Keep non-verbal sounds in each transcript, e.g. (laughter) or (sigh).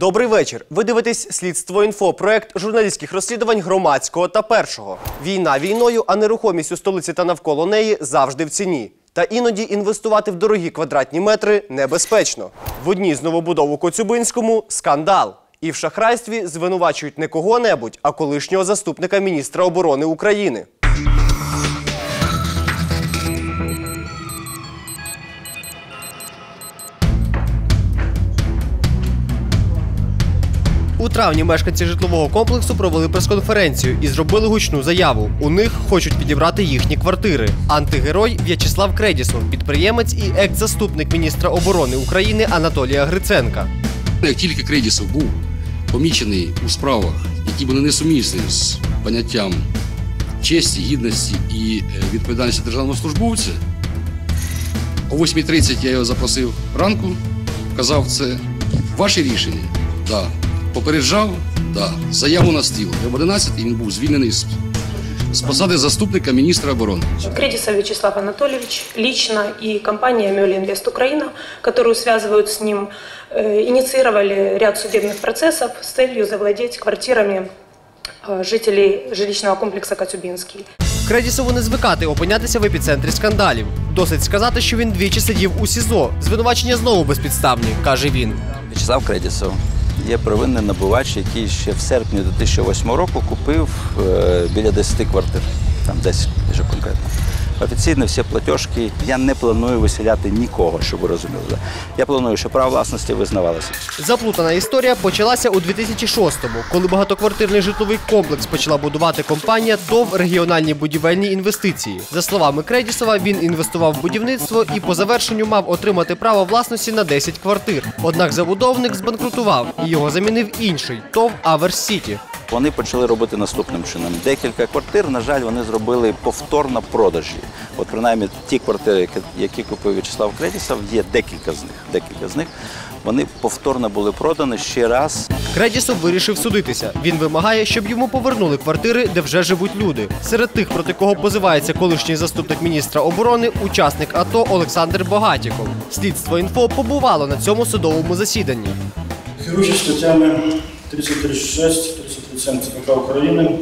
Добрий вечір. Ви дивитесь слідство інфо, проект журналістських розслідувань громадського та першого. Війна війною, а нерухомість у столиці та навколо неї завжди в ціні. Та іноді інвестувати в дорогі квадратні метри небезпечно. В одній з новобудов у Коцюбинському скандал. І в шахрайстві звинувачують не кого-небудь, а колишнього заступника міністра оборони України. У травні мешканці житлового комплексу провели прес-конференцію і зробили гучну заяву. У них хочуть підібрати їхні квартири. Антигерой В'ячеслав Кредісов, підприємець і екс-заступник міністра оборони України Анатолія Гриценка. Як тільки Кредісов був помічений у справах, які були несумісні з поняттям честі, гідності і е, відповідальності державного службовця, о 8.30 я його запросив ранку, казав це ваше рішення. Да. Попереджав, да. заяву на стіл. І об 11 він був звільнений з, з посади заступника міністра оборони. Кредисов Вячеслав Анатольевич лично и компания Мёли Инвест Украина, которую связывают с ним, э, инициировали ряд судебных процессов с целью завладеть квартирами э, жителей жилищного комплекса Коцюбинский. Кредісову не звикати опинятися в епіцентрі скандалів. Досить сказати, що він двічі сидів у СІЗО. Звинувачення знову безпідставні, каже він. В'ячеслав Кредісов є провинний набувач, який ще в серпні 2008 року купив е, біля 10 квартир, там 10 вже конкретно. Офіційно всі платіжки. Я не планую виселяти нікого, щоб ви розуміли. Я планую, щоб право власності визнавалося. Заплутана історія почалася у 2006-му, коли багатоквартирний житловий комплекс почала будувати компанія ТОВ регіональні будівельні інвестиції. За словами Кредісова, він інвестував в будівництво і по завершенню мав отримати право власності на 10 квартир. Однак забудовник збанкрутував і його замінив інший ТОВ Аверс Сіті. Вони почали робити наступним чином. Декілька квартир, на жаль, вони зробили повторно продажі. От принаймні ті квартири, які, які купив В'ячеслав Кредісов, є декілька з них. Декілька з них. Вони повторно були продані ще раз. Кредісов вирішив судитися. Він вимагає, щоб йому повернули квартири, де вже живуть люди. Серед тих, проти кого позивається колишній заступник міністра оборони, учасник АТО Олександр Богатіков. Слідство інфо побувало на цьому судовому засіданні. Керуючи статтями 33.6, 33.7 ЦПК України,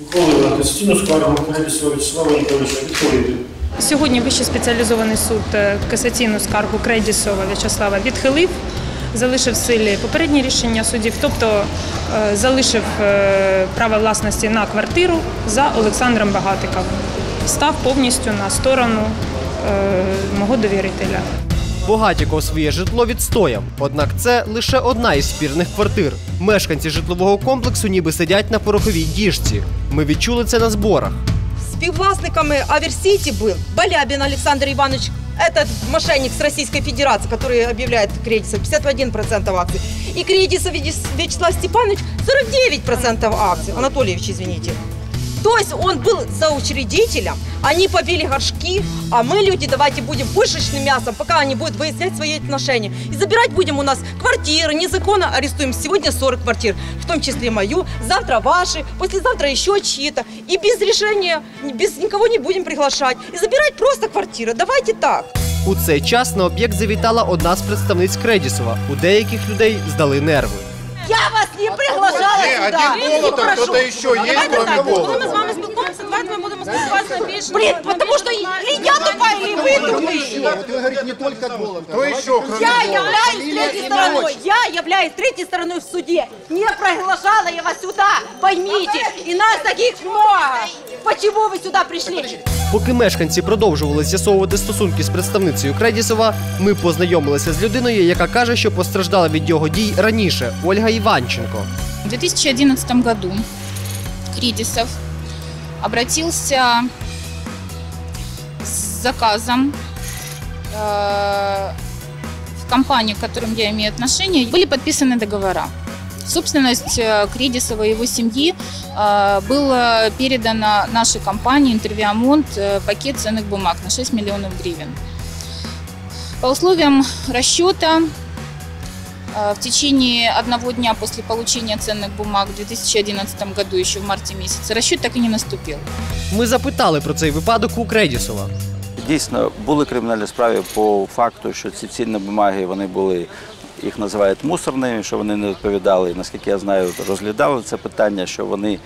ухвалили на скаргу Кредісова Вячеслава Анатолійовича відповіді. Сьогодні Вищий спеціалізований суд е, касаційну скаргу Кредісова В'ячеслава відхилив, залишив силі попереднє рішення судів, тобто е, залишив е, право власності на квартиру за Олександром Багатиковим. Став повністю на сторону мого довірителя. Богатіков своє житло відстояв. Однак це лише одна із спірних квартир. Мешканці житлового комплексу ніби сидять на пороховій діжці. Ми відчули це на зборах. Співвласниками Аверсити был Балябин Александр Иванович, этот мошенник с Российской Федерации, который объявляет Кредисов 51% акций. И Кредисов Вячес- Вячеслав Степанович 49% акций, Анатольевич, извините. То есть он был соучредителем, они побили горшки, а мы, люди, давайте будем пышечным мясом, пока они будут выяснять свои отношения. И забирать будем у нас квартиры, незаконно арестуем сегодня 40 квартир, в том числе мою, завтра ваши, послезавтра еще чьи-то. И без решения, без никого не будем приглашать. И забирать просто квартиры. Давайте так. У цей час на об'єкт завітала одна з представниць Кредісова. У деяких людей здали нерви. Я вас не приглашала Не, сюда. один Молотов, кто-то еще есть, Давайте кроме? Коли ми з вами спілкуємося, давайте ми будемо спілкуватися більше. Блін, тому що і я тупа, і ви тупі. Вот вы говорите не только Молотов. Кто еще, кроме Я Молотова? являюсь третьей стороной. Я являюсь третьей стороной в суде. Не приглашала я вас сюда. Поймите. И нас таких много. Почему вы сюда пришли? Поки мешканці продовжували з'ясовувати стосунки з представницею Кредісова, ми познайомилися з людиною, яка каже, що постраждала від його дій раніше Ольга Іванченко. В 2011 году Кридисов обратился с заказом э, в компанию, к которым я имею отношение. Были подписаны договора. Собственность э, Кредисова и его семьи э, была передана нашей компании «Интервиамонт» э, пакет ценных бумаг на 6 миллионов гривен. По условиям расчета Э, В течение одного дня после получения ценных бумаг в 2011 году, еще в марте месяце, расчет так и не наступил. Ми запитали про цей випадок у Кредісова. Дійсно, були кримінальні справи по факту, що ці цінні бумаги вони були їх називають мусорними, що вони не відповідали. Наскільки я знаю, розглядали це питання, що вони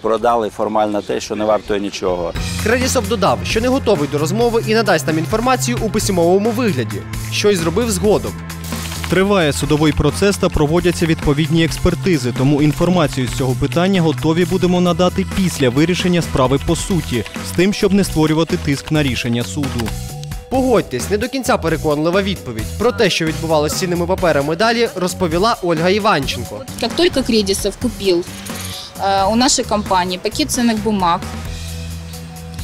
продали формально те, що не вартує нічого. Кредісов додав, що не готовий до розмови і надасть нам інформацію у письмовому вигляді, що й зробив згодом. Триває судовий процес та проводяться відповідні експертизи, тому інформацію з цього питання готові будемо надати після вирішення справи по суті, з тим, щоб не створювати тиск на рішення суду. Погодьтесь, не до кінця переконлива відповідь. Про те, що відбувалося з цінними паперами далі, розповіла Ольга Іванченко. Как только Кредисов купил э, у нашей компании пакет ценных бумаг,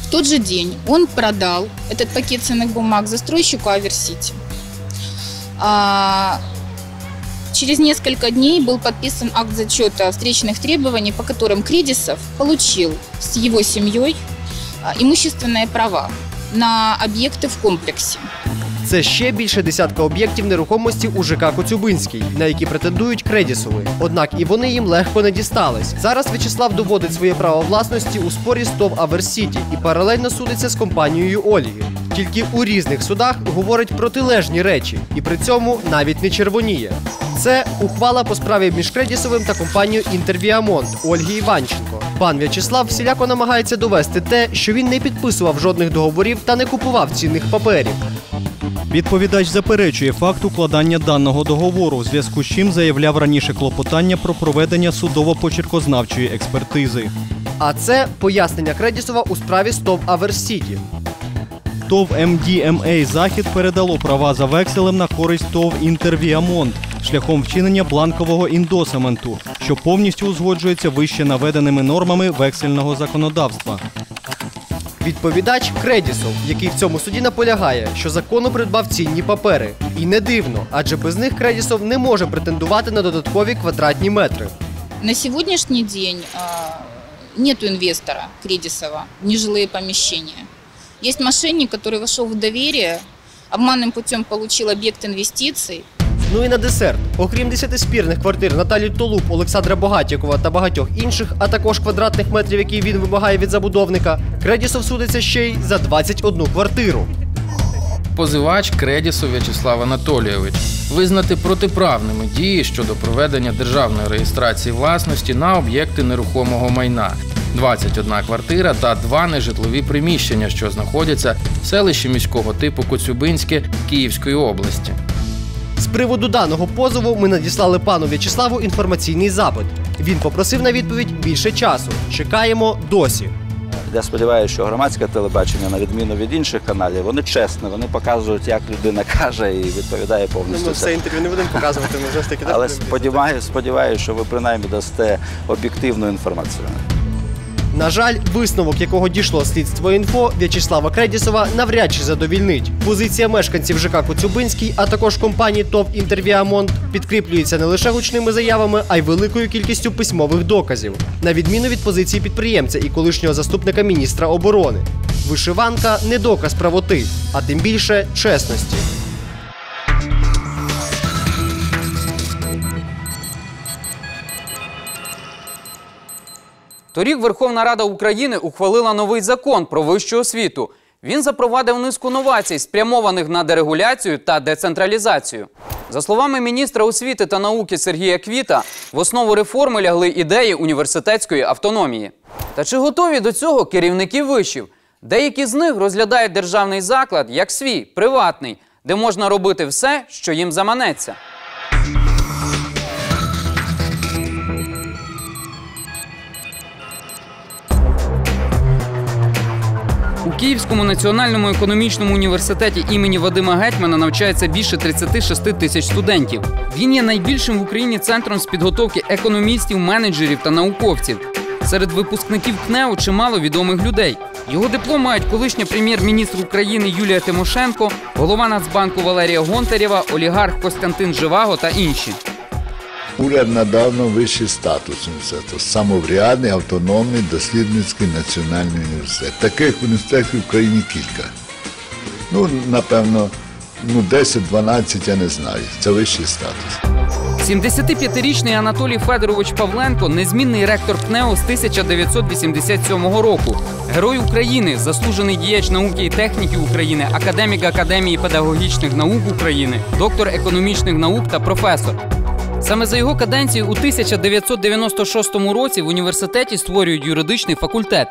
в тот же день он продал этот пакет ценных бумаг застройщику Аверсити. А, через несколько дней был подписан акт зачета встречных требований, по которым Кредисов получил с его семьей а, имущественные права на объекты в комплексе. Це ще більше десятка об'єктів нерухомості у ЖК Коцюбинський, на які претендують Кредісови. Однак і вони їм легко не дістались. Зараз В'ячеслав доводить своє право власності у спорі з ТОВ Аверсіті і паралельно судиться з компанією Ольги. Тільки у різних судах говорить протилежні речі, і при цьому навіть не червоніє. Це ухвала по справі між Кредісовим та компанією Інтервіамонт Ольги Іванченко. Пан В'ячеслав всіляко намагається довести те, що він не підписував жодних договорів та не купував цінних паперів. Відповідач заперечує факт укладання даного договору, в зв'язку з чим заявляв раніше клопотання про проведення судово-почеркознавчої експертизи. А це пояснення Кредісова у справі СТОВ Аверсіті. ТОВ МДМА Захід передало права за векселем на користь ТОВ Інтервіамонт шляхом вчинення бланкового індосаменту, що повністю узгоджується вище наведеними нормами вексельного законодавства. Відповідач Кредісов, який в цьому суді наполягає, що законно придбав цінні папери. І не дивно, адже без них Кредісов не може претендувати на додаткові квадратні метри. На сегодняшний день нет инвестора Кредисова в нежилые помещения. Есть мошенник, который вошел в доверие, обманным путем получил объект инвестиций, Ну і на десерт, окрім 10 спірних квартир Наталі Толуп, Олександра Богатікова та багатьох інших, а також квадратних метрів, які він вимагає від забудовника, Кредісов судиться ще й за 21 квартиру. позивач Кредісов В'ячеслав Анатолійович визнати протиправними дії щодо проведення державної реєстрації власності на об'єкти нерухомого майна. 21 квартира та два нежитлові приміщення, що знаходяться в селищі міського типу Коцюбинське Київської області. З приводу даного позову ми надіслали пану В'ячеславу інформаційний запит. Він попросив на відповідь більше часу. Чекаємо досі. Я сподіваюся, що громадське телебачення, на відміну від інших каналів, вони чесні, вони показують, як людина каже і відповідає повністю. все. інтерв'ю не будемо показувати, ми вже ж таки Але сподіваюся, сподіваюся, що ви принаймні дасте об'єктивну інформацію. На жаль, висновок, якого дійшло слідство інфо В'ячеслава Кредісова, навряд чи задовільнить. Позиція мешканців ЖК Коцюбинський, а також компанії ТОВ Інтервіамонт підкріплюється не лише гучними заявами, а й великою кількістю письмових доказів, на відміну від позиції підприємця і колишнього заступника міністра оборони. Вишиванка не доказ правоти, а тим більше чесності. Торік Верховна Рада України ухвалила новий закон про вищу освіту. Він запровадив низку новацій, спрямованих на дерегуляцію та децентралізацію. За словами міністра освіти та науки Сергія Квіта, в основу реформи лягли ідеї університетської автономії. Та чи готові до цього керівники вишів? Деякі з них розглядають державний заклад як свій, приватний, де можна робити все, що їм заманеться. У Київському національному економічному університеті імені Вадима Гетьмана навчається більше 36 тисяч студентів. Він є найбільшим в Україні центром з підготовки економістів, менеджерів та науковців. Серед випускників КНЕУ чимало відомих людей. Його диплом мають колишня прем'єр-міністр України Юлія Тимошенко, голова Нацбанку Валерія Гонтарєва, олігарх Костянтин Живаго та інші. Уряд надав нам вищий статус університету самоврядний, автономний, дослідницький національний університет. Таких університетів в Україні кілька. Ну, напевно, ну 10-12 я не знаю. Це вищий статус. 75-річний Анатолій Федорович Павленко незмінний ректор КНЕО з 1987 року. Герой України, заслужений діяч науки і техніки України, академік Академії педагогічних наук України, доктор економічних наук та професор. Саме за його каденцію у 1996 році в університеті створюють юридичний факультет.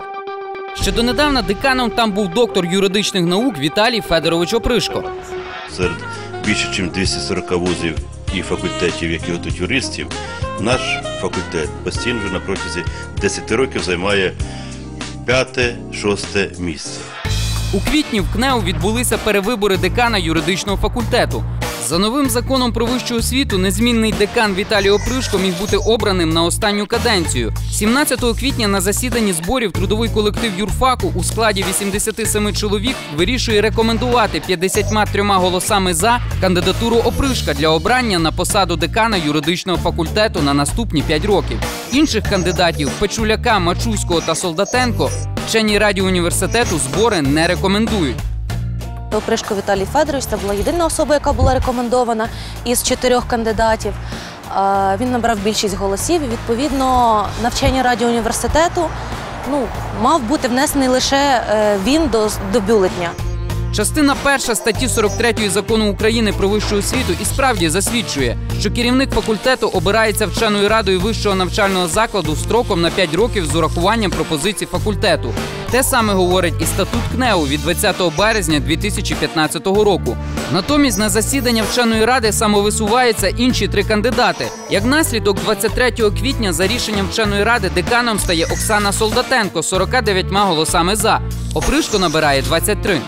Ще донедавна деканом там був доктор юридичних наук Віталій Федорович Опришко. серед більше ніж 240 вузів і факультетів, які готують юристів, наш факультет постійно на протязі 10 років займає п'яте-шосте місце. У квітні в КНЕУ відбулися перевибори декана юридичного факультету. За новим законом про вищу освіту незмінний декан Віталій Опришко міг бути обраним на останню каденцію. 17 квітня на засіданні зборів трудовий колектив юрфаку у складі 87 чоловік вирішує рекомендувати 53 голосами за кандидатуру Опришка для обрання на посаду декана юридичного факультету на наступні 5 років. Інших кандидатів Печуляка, Мачуського та Солдатенко вчені раді університету збори не рекомендують. Опришко Віталій Федорович це була єдина особа, яка була рекомендована із чотирьох кандидатів. Е, Він набрав більшість голосів і відповідно навчання раді університету ну, мав бути внесений лише е, він до, до бюлетня. Частина перша статті 43 закону України про вищу освіту і справді засвідчує, що керівник факультету обирається вченою радою вищого навчального закладу строком на 5 років з урахуванням пропозицій факультету. Те саме говорить і статут КНЕУ від 20 березня 2015 року. Натомість на засідання вченої ради самовисуваються інші три кандидати. Як наслідок, 23 квітня за рішенням вченої ради деканом стає Оксана Солдатенко з 49 голосами за. Опришко набирає 23.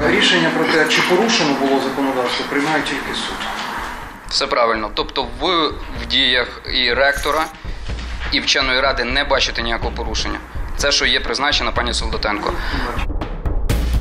Рішення про те, чи порушено було законодавство, приймає тільки суд. Все правильно. Тобто, ви в діях і ректора, і вченої ради не бачите ніякого порушення. Це, що є призначено пані Солдатенко.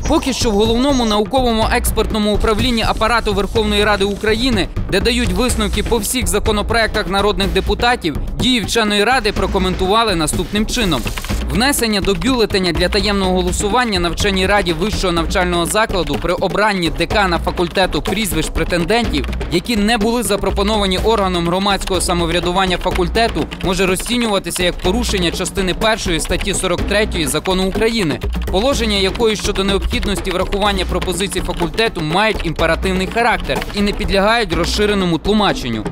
Поки що в головному науковому експертному управлінні апарату Верховної Ради України, де дають висновки по всіх законопроектах народних депутатів, дії вченої ради прокоментували наступним чином. Внесення до бюлетеня для таємного голосування на вченій раді вищого навчального закладу при обранні декана факультету прізвищ претендентів, які не були запропоновані органом громадського самоврядування факультету, може розцінюватися як порушення частини першої статті 43 закону України, положення якої щодо необхідності врахування пропозицій факультету мають імперативний характер і не підлягають розширеному тлумаченню.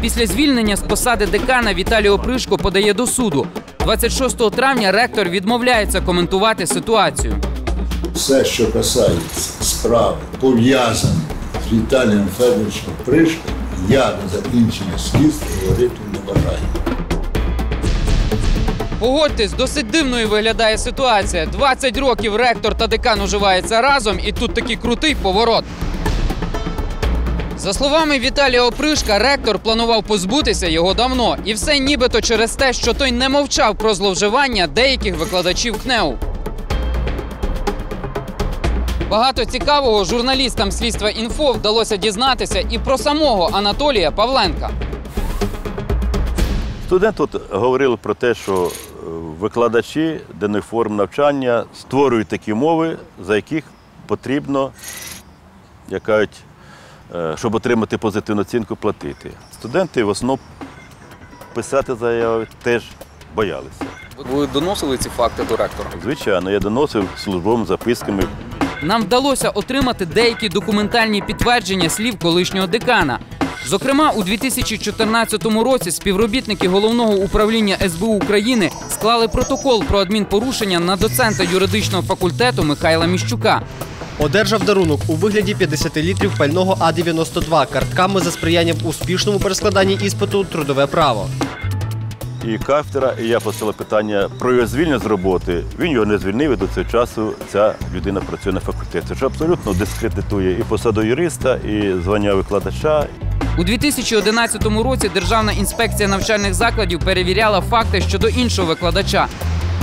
Після звільнення з посади декана Віталій Опришко подає до суду. 26 травня ректор відмовляється коментувати ситуацію. Все, що касається справи, пов'язаних з Віталієм Федоровичем Пришком, я до закінчення слідства говорити не бажаю. Погодьтесь, досить дивною виглядає ситуація. 20 років ректор та декан уживаються разом, і тут такий крутий поворот. За словами Віталія Опришка, ректор планував позбутися його давно, і все нібито через те, що той не мовчав про зловживання деяких викладачів КНЕУ. Багато цікавого журналістам слідства інфо вдалося дізнатися і про самого Анатолія Павленка. Студент тут говорили про те, що е, викладачі денних форм навчання створюють такі мови, за яких потрібно, як кажуть, щоб отримати позитивну оцінку, платити. Студенти в основному писати заяви теж боялися. Ви доносили ці факти до ректора? Звичайно, я доносив службовими записками. Нам вдалося отримати деякі документальні підтвердження слів колишнього декана. Зокрема, у 2014 році співробітники головного управління СБУ України склали протокол про адмінпорушення на доцента юридичного факультету Михайла Міщука. Одержав дарунок у вигляді 50 літрів пального А-92 картками за сприяння в успішному перескладанні іспиту трудове право. І кафедра, і я поставив питання про його звільнення з роботи. Він його не звільнив і до цього часу ця людина працює на факультеті. Що абсолютно дискредитує і посаду юриста, і звання викладача. У 2011 році Державна інспекція навчальних закладів перевіряла факти щодо іншого викладача.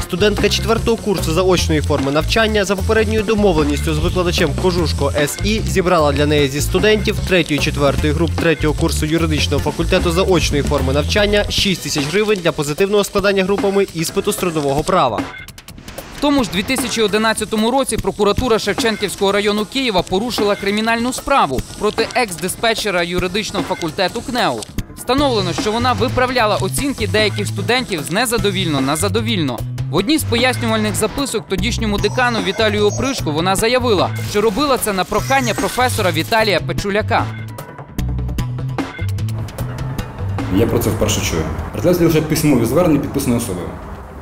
Студентка четвертого курсу заочної форми навчання за попередньою домовленістю з викладачем Кожушко СІ зібрала для неї зі студентів 3-4 груп третього курсу юридичного факультету заочної форми навчання 6 тисяч гривень для позитивного складання групами іспиту з трудового права. В тому ж 2011 році прокуратура Шевченківського району Києва порушила кримінальну справу проти екс-диспетчера юридичного факультету КНЕУ. Встановлено, що вона виправляла оцінки деяких студентів з незадовільно на задовільно. В одній з пояснювальних записок тодішньому декану Віталію Опришку вона заявила, що робила це на прохання професора Віталія Печуляка. Я про це вперше чую. Розглядається лише письмові звернення підписаної особою.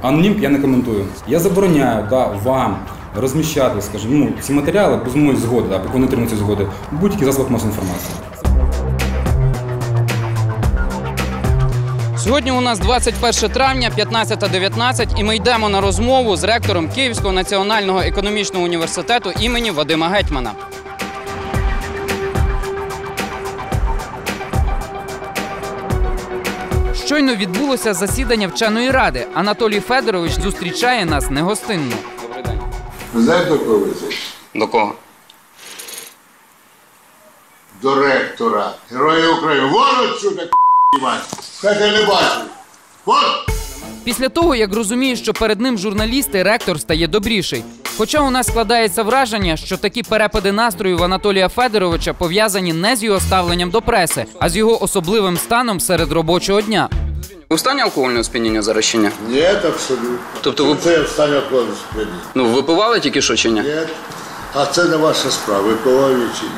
Анонімки я не коментую. Я забороняю да, вам розміщати, скажімо, ну, ці матеріали без моєї згоди, да, поки отримують згоди, будь-яких засобах масової інформації. Сьогодні у нас 21 травня, 15.19, і ми йдемо на розмову з ректором Київського національного економічного університету імені Вадима Гетьмана. Щойно відбулося засідання вченої ради. Анатолій Федорович зустрічає нас негостинно. Добрий день. Ви знаєте, до кого ви зайшли? До кого? До ректора. Героя України. Іван. Хай не. Вон! Після того, як розуміє, що перед ним журналісти, ректор стає добріший. Хоча у нас складається враження, що такі перепади настрою в Анатолія Федоровича пов'язані не з його ставленням до преси, а з його особливим станом серед робочого дня. Ви в стані алкогольного сп'яніння зараз чи ні? Ні, абсолютно. Тобто ви- Це я встану около спині. Ну, випивали тільки що чи ні? Ні. А це не ваша справа, випиваю чи ні.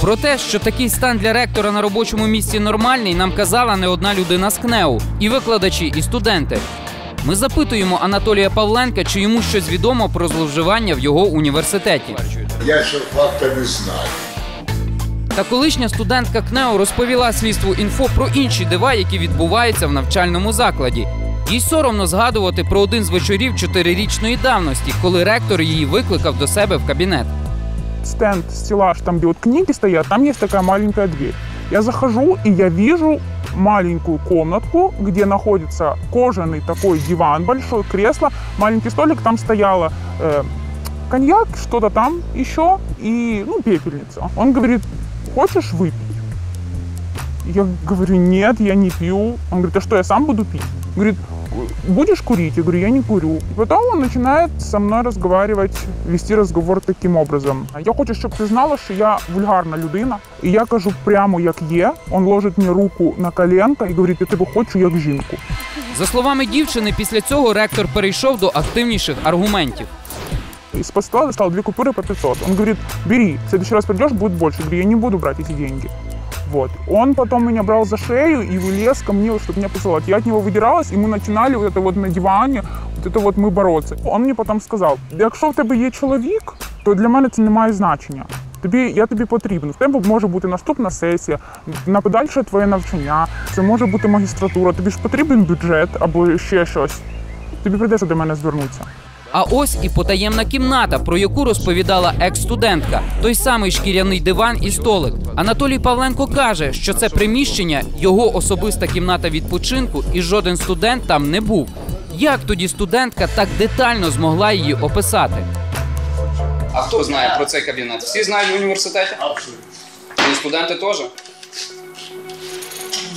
Про те, що такий стан для ректора на робочому місці нормальний, нам казала не одна людина з КНЕУ, і викладачі, і студенти. Ми запитуємо Анатолія Павленка, чи йому щось відомо про зловживання в його університеті. Я ще факта не знаю. Та колишня студентка КНЕО розповіла слідству інфо про інші дива, які відбуваються в навчальному закладі. Їй соромно згадувати про один з вечорів чотирирічної давності, коли ректор її викликав до себе в кабінет. Стенд, стеллаж, там, где вот книги стоят, там есть такая маленькая дверь. Я захожу, и я вижу маленькую комнатку, где находится кожаный такой диван большой, кресло, маленький столик, там стояло э, коньяк, что-то там еще, и, ну, пепельница. Он говорит, хочешь выпить? Я говорю, нет, я не пью. Он говорит, а что, я сам буду пить? Говорит, будешь курить? Я говорю, я не курю. И потом он начинает со мной разговаривать, вести разговор таким образом. Я хочу, щоб ти знала, що я вульгарна людина. І я кажу прямо як є. Он ложить мені руку на коленка і говорить, я тебе хочу як жінку. За словами дівчини, після цього ректор перейшов до активніших аргументів. Из-под стола достал две купюры по 500. Он говорит, бери, в следующий раз придешь, будет больше. Я говорю, я не буду брать эти деньги. Вот. Он потом меня брал за шею и вылез ко мне, чтобы меня поцеловать. Я от него выдиралась, и мы начинали вот это вот на диване, вот это вот мы бороться. Он мені потім сказав, якщо в тебе є чоловік, то для мене це не має значення. Тобі, я тобі потрібен. В тебе може бути наступна сесія, на подальше твоє навчання, це може бути магістратура, тобі ж потрібен бюджет або ще щось. Тобі прийдеться до мене звернутися. А ось і потаємна кімната, про яку розповідала екс-студентка. Той самий шкіряний диван і столик. Анатолій Павленко каже, що це приміщення його особиста кімната відпочинку, і жоден студент там не був. Як тоді студентка так детально змогла її описати? А хто знає про цей кабінет? Всі знають в університеті? Абсолютно. І студенти теж?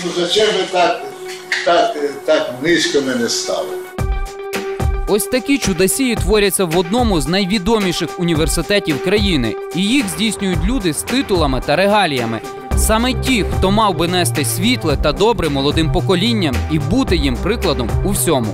Ну зачем ви так, так, так низько мене ставите? Ось такі чудосії творяться в одному з найвідоміших університетів країни, і їх здійснюють люди з титулами та регаліями. Саме ті, хто мав би нести світле та добре молодим поколінням і бути їм прикладом у всьому.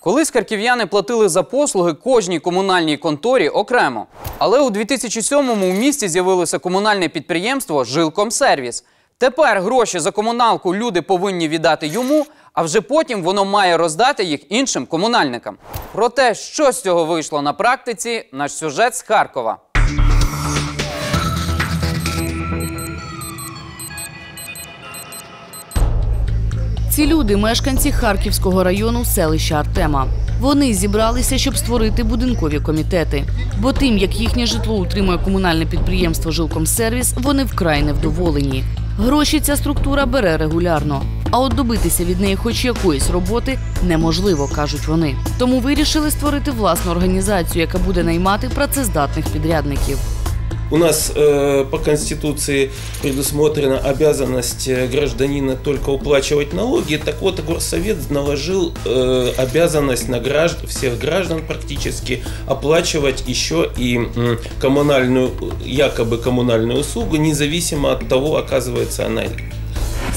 Колись харків'яни платили за послуги кожній комунальній конторі окремо. Але у 2007-му у місті з'явилося комунальне підприємство Жилкомсервіс. Тепер гроші за комуналку люди повинні віддати йому, а вже потім воно має роздати їх іншим комунальникам. Про те, що з цього вийшло на практиці, наш сюжет з Харкова. Ці люди мешканці Харківського району селища Артема. Вони зібралися, щоб створити будинкові комітети. Бо тим, як їхнє житло утримує комунальне підприємство Жилкомсервіс, вони вкрай невдоволені. Гроші ця структура бере регулярно. А от добитися від неї хоч якоїсь роботи неможливо, кажуть вони. Тому вирішили створити власну організацію, яка буде наймати працездатних підрядників. У нас э, по Конституции предусмотрена обязанность э, гражданина только уплачивать налоги. Так вот, Горсовет наложил э, обязанность на гражд... всех граждан практически оплачивать еще и м, коммунальную, якобы коммунальную услугу, независимо от того, оказывается она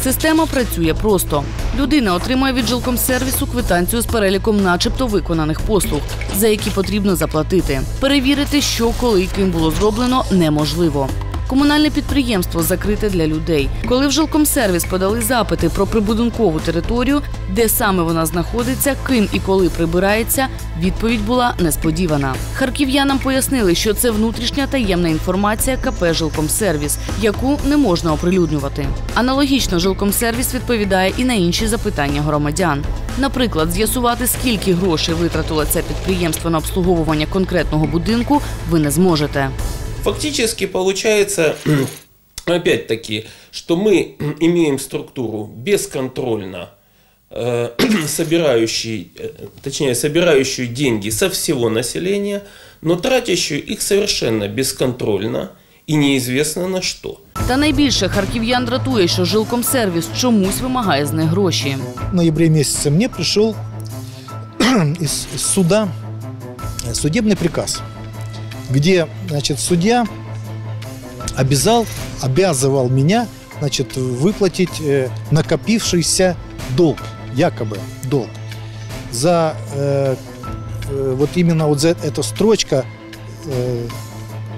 Система працює просто. Людина отримує від жилкомсервісу квитанцію з переліком начебто виконаних послуг, за які потрібно заплатити. Перевірити, що коли і ким було зроблено, неможливо. Комунальне підприємство закрите для людей. Коли в жилкомсервіс подали запити про прибудинкову територію, де саме вона знаходиться, ким і коли прибирається, відповідь була несподівана. Харків'янам пояснили, що це внутрішня таємна інформація КП Жилкомсервіс, яку не можна оприлюднювати. Аналогічно Жилкомсервіс відповідає і на інші запитання громадян. Наприклад, з'ясувати, скільки грошей витратило це підприємство на обслуговування конкретного будинку, ви не зможете. Фактически получается, (clears throat) опять-таки, что мы имеем структуру бесконтрольно э, (clears throat) собирающий, э, точнее, собирающую деньги со всего населения, но тратящую их совершенно бесконтрольно и неизвестно на что. Та найбільше харків'ян дратує, що жилкомсервіс чомусь вимагає з них гроші. В ноябре месяце мне пришел из (clears throat) из суда э, судебный приказ, где значит, судья обязал, обязывал меня значит, выплатить э, накопившийся долг, якобы долг, за э, э, вот именно вот за эта строчка э,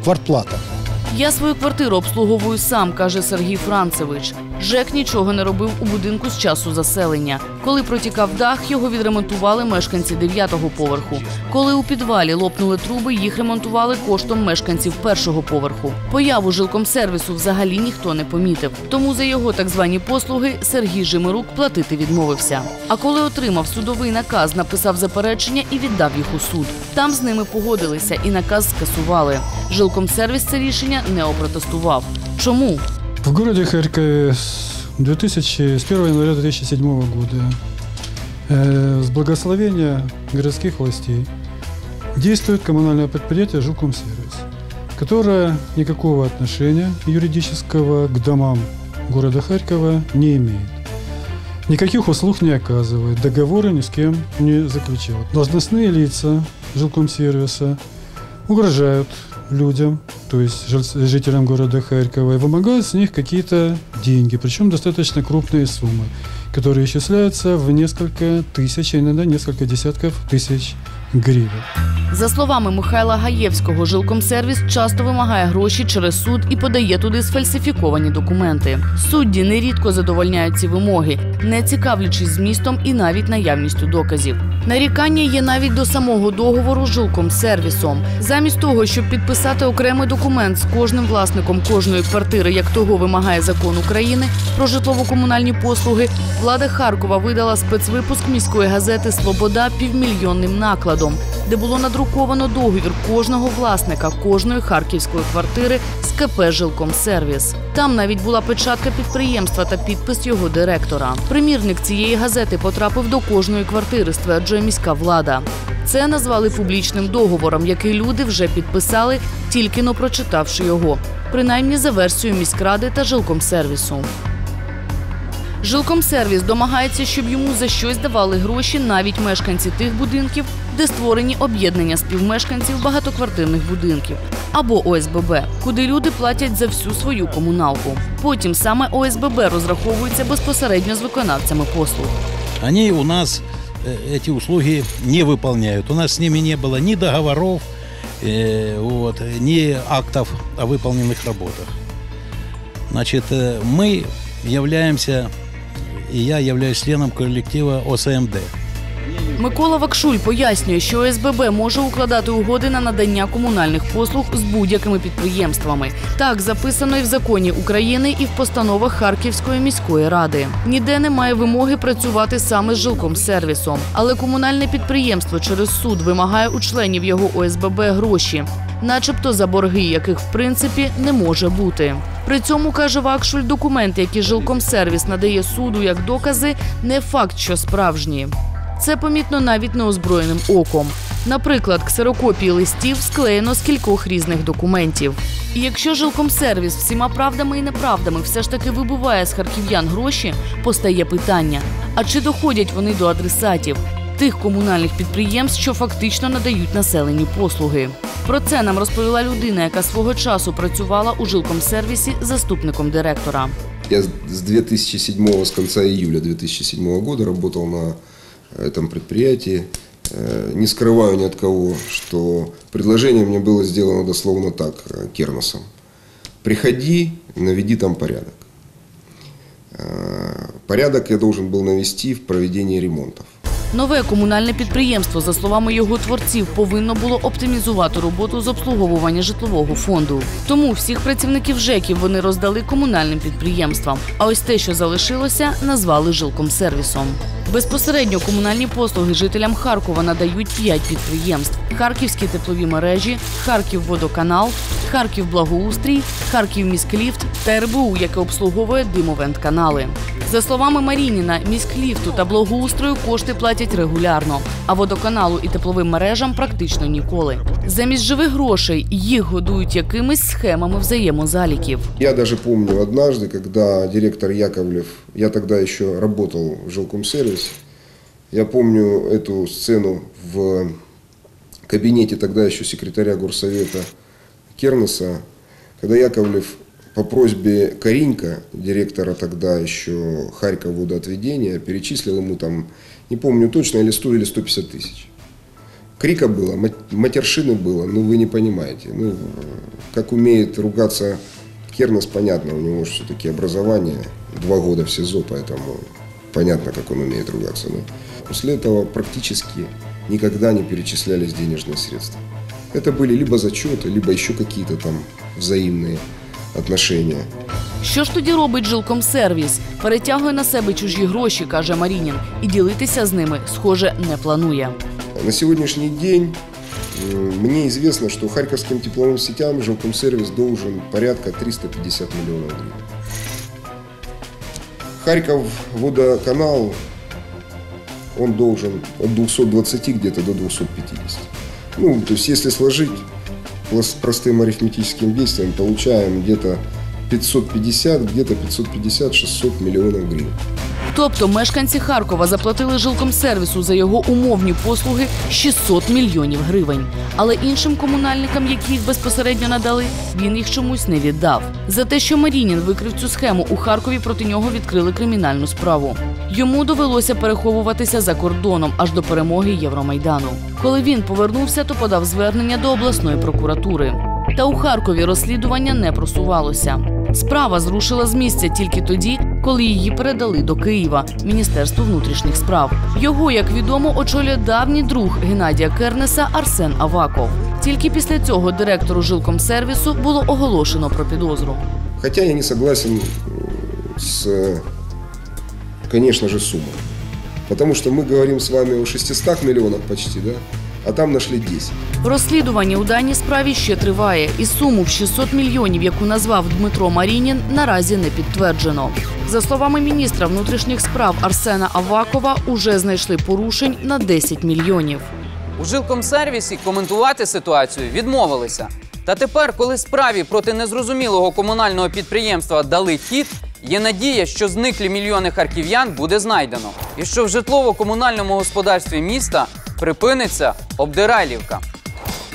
квартплата. Я свою квартиру обслуговую сам, каже Сергій Францевич. ЖЕК нічого не робив у будинку з часу заселення. Коли протікав дах, його відремонтували мешканці дев'ятого поверху. Коли у підвалі лопнули труби, їх ремонтували коштом мешканців першого поверху. Появу жилкомсервісу взагалі ніхто не помітив. Тому за його так звані послуги Сергій Жимирук платити відмовився. А коли отримав судовий наказ, написав заперечення і віддав їх у суд. Там з ними погодилися і наказ скасували. Жилкомсервіс це рішення не опротестував. Чому? В городе Харькове с 2000, с 1 января 2007 года э, с благословения городских властей действует коммунальное предприятие «Жилкомсервис», которое никакого отношения юридического к домам города Харькова не имеет. Никаких услуг не оказывает, договоры ни с кем не заключал. Должностные лица жилкомсервиса угрожают людям, то есть жителям города Харькова, и вымогают с них какие-то деньги, причем достаточно крупные суммы, которые исчисляются в несколько тысяч, а иногда несколько десятков тысяч гривен. За словами Михайла Гаєвського, жилкомсервіс часто вимагає гроші через суд і подає туди сфальсифіковані документи. Судді нерідко задовольняють ці вимоги, не цікавлячись змістом і навіть наявністю доказів. Нарікання є навіть до самого договору з жилкомсервісом. Замість того, щоб підписати окремий документ з кожним власником кожної квартири, як того вимагає закон України про житлово-комунальні послуги, влада Харкова видала спецвипуск міської газети Свобода півмільйонним накладом, де було надруковано договір кожного власника кожної харківської квартири з КП «Жилкомсервіс». Там навіть була печатка підприємства та підпис його директора. Примірник цієї газети потрапив до кожної квартири, стверджує міська влада. Це назвали публічним договором, який люди вже підписали, тільки но прочитавши його, принаймні за версією міськради та жилкомсервісу. Жилкомсервіс домагається, щоб йому за щось давали гроші навіть мешканці тих будинків, де створені об'єднання співмешканців багатоквартирних будинків або ОСББ, куди люди платять за всю свою комуналку. Потім саме ОСББ розраховується безпосередньо з виконавцями послуг. Они у нас э, эти услуги не выполняют. У нас с ними не было ни договоров, э, вот, ни актов о выполненных работах. Значит, э, мы являемся, и я являюсь членом коллектива ОСМД. Микола Вакшуль пояснює, що ОСББ може укладати угоди на надання комунальних послуг з будь-якими підприємствами. Так записано і в законі України, і в постановах Харківської міської ради. Ніде немає вимоги працювати саме з жилкомсервісом, але комунальне підприємство через суд вимагає у членів його ОСББ гроші, начебто за борги, яких в принципі не може бути. При цьому каже Вакшуль, документи, які жилкомсервіс надає суду як докази, не факт, що справжні. Це помітно навіть неозброєним оком. Наприклад, ксерокопії листів склеєно з кількох різних документів. І якщо жилкомсервіс всіма правдами і неправдами все ж таки вибиває з харків'ян гроші, постає питання: а чи доходять вони до адресатів? Тих комунальних підприємств, що фактично надають населенню послуги. Про це нам розповіла людина, яка свого часу працювала у жилкомсервісі заступником директора. Я с с 2007, с конца июля 2007 года работал на этом предприятии. Э, Не скрываю ни от кого, что предложение мне было сделано дословно так, э, Керносом. Приходи, наведи там порядок. Э, Порядок я должен был навести в проведении ремонтов. Нове комунальне підприємство, за словами його творців, повинно було оптимізувати роботу з обслуговування житлового фонду. Тому всіх працівників ЖЕКів вони роздали комунальним підприємствам. А ось те, що залишилося, назвали жилкомсервісом. Безпосередньо комунальні послуги жителям Харкова надають п'ять підприємств: Харківські теплові мережі, Харківводоканал, Харків Благоустрій, Харків міськліфт та РБУ, яке обслуговує димовент-канали. За словами Марініна, міськліфту та благоустрою кошти платять регулярно, а водоканалу і тепловим мережам практично ніколи. Замість живих грошей їх годують якимись схемами взаємозаліків. Я даже помню однажды, когда директор Яковлев, я тогда еще работал в жилкомсервисе, я помню эту сцену в кабинете тогда еще секретаря горсовета Кернеса, когда Яковлев по просьбе Каринька, директора тогда еще Харьков водоотведения, перечислил ему там, не помню точно, или 100 или 150 тысяч. Крика было, мат- матершины было, ну вы не понимаете. Ну, как умеет ругаться Кернес, понятно, у него все-таки образование, два года в СИЗО, поэтому понятно, как он умеет ругаться. Но после этого практически никогда не перечислялись денежные средства. Это были либо зачеты, либо еще какие-то там взаимные отношения. Що ж тоді робить жилкомсервіс? Перетягує на себе чужі гроші, каже Марінін, і ділитися з ними, схоже, не планує. На сегодняшний день м, мне известно, что харьковским тепловым сетям жилкомсервис должен порядка 350 миллионов гривен. Харьков водоканал, он должен от 220 где-то до 250. Ну, то есть если сложить прос- простым арифметическим действием, получаем где-то 550, где-то 550-600 миллионов гривен. Тобто мешканці Харкова заплатили жилкомсервісу за його умовні послуги 600 мільйонів гривень. Але іншим комунальникам, які їх безпосередньо надали, він їх чомусь не віддав. За те, що Марінін викрив цю схему, у Харкові проти нього відкрили кримінальну справу. Йому довелося переховуватися за кордоном аж до перемоги Євромайдану. Коли він повернувся, то подав звернення до обласної прокуратури. Та у Харкові розслідування не просувалося. Справа зрушила з місця тільки тоді, коли її передали до Києва Міністерству внутрішніх справ. Його, як відомо, очолює давній друг Геннадія Кернеса Арсен Аваков. Тільки після цього директору жилкомсервісу було оголошено про підозру. Хотя я не согласен э, с, э, конечно же, суммой. Потому что мы говорим с вами о 600 миллионах почти, да? А там нашли 10. Розслідування у даній справі ще триває, і суму в 600 мільйонів, яку назвав Дмитро Марінін, наразі не підтверджено. За словами міністра внутрішніх справ Арсена Авакова, уже знайшли порушень на 10 мільйонів. У жилкомсервісі коментувати ситуацію відмовилися. Та тепер, коли справі проти незрозумілого комунального підприємства дали хід, є надія, що зниклі мільйони харків'ян буде знайдено, і що в житлово-комунальному господарстві міста припиниться обдирайлівка.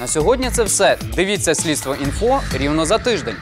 На сьогодні це все. Дивіться слідство інфо рівно за тиждень.